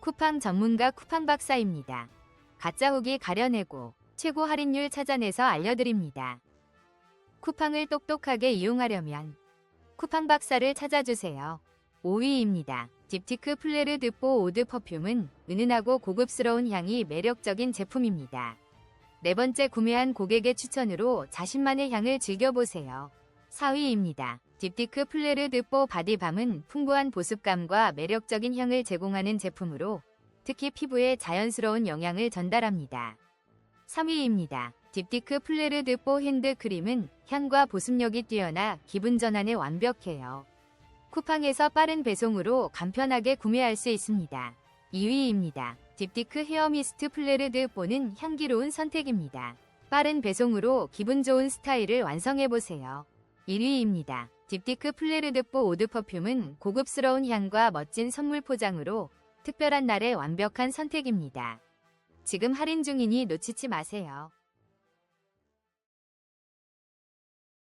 쿠팡 전문가 쿠팡 박사입니다. 가짜 후기 가려내고 최고 할인율 찾아내서 알려드립니다. 쿠팡을 똑똑하게 이용하려면 쿠팡 박사를 찾아주세요. 5위입니다. 딥티크 플레르 드뽀 오드 퍼퓸은 은은하고 고급스러운 향이 매력적인 제품입니다. 네 번째 구매한 고객의 추천으로 자신만의 향을 즐겨보세요. 4위입니다. 딥티크 플레르 드뽀 바디밤은 풍부한 보습감과 매력적인 향을 제공하는 제품으로 특히 피부에 자연스러운 영향을 전달합니다. 3위입니다. 딥티크 플레르 드뽀 핸드크림은 향과 보습력이 뛰어나 기분 전환에 완벽해요. 쿠팡에서 빠른 배송으로 간편하게 구매할 수 있습니다. 2위입니다. 딥티크 헤어미스트 플레르 드뽀는 향기로운 선택입니다. 빠른 배송으로 기분 좋은 스타일을 완성해보세요. 1위입니다. 딥티크 플레르드뽀 오드 퍼퓸은 고급스러운 향과 멋진 선물 포장으로 특별한 날에 완벽한 선택입니다. 지금 할인 중이니 놓치지 마세요.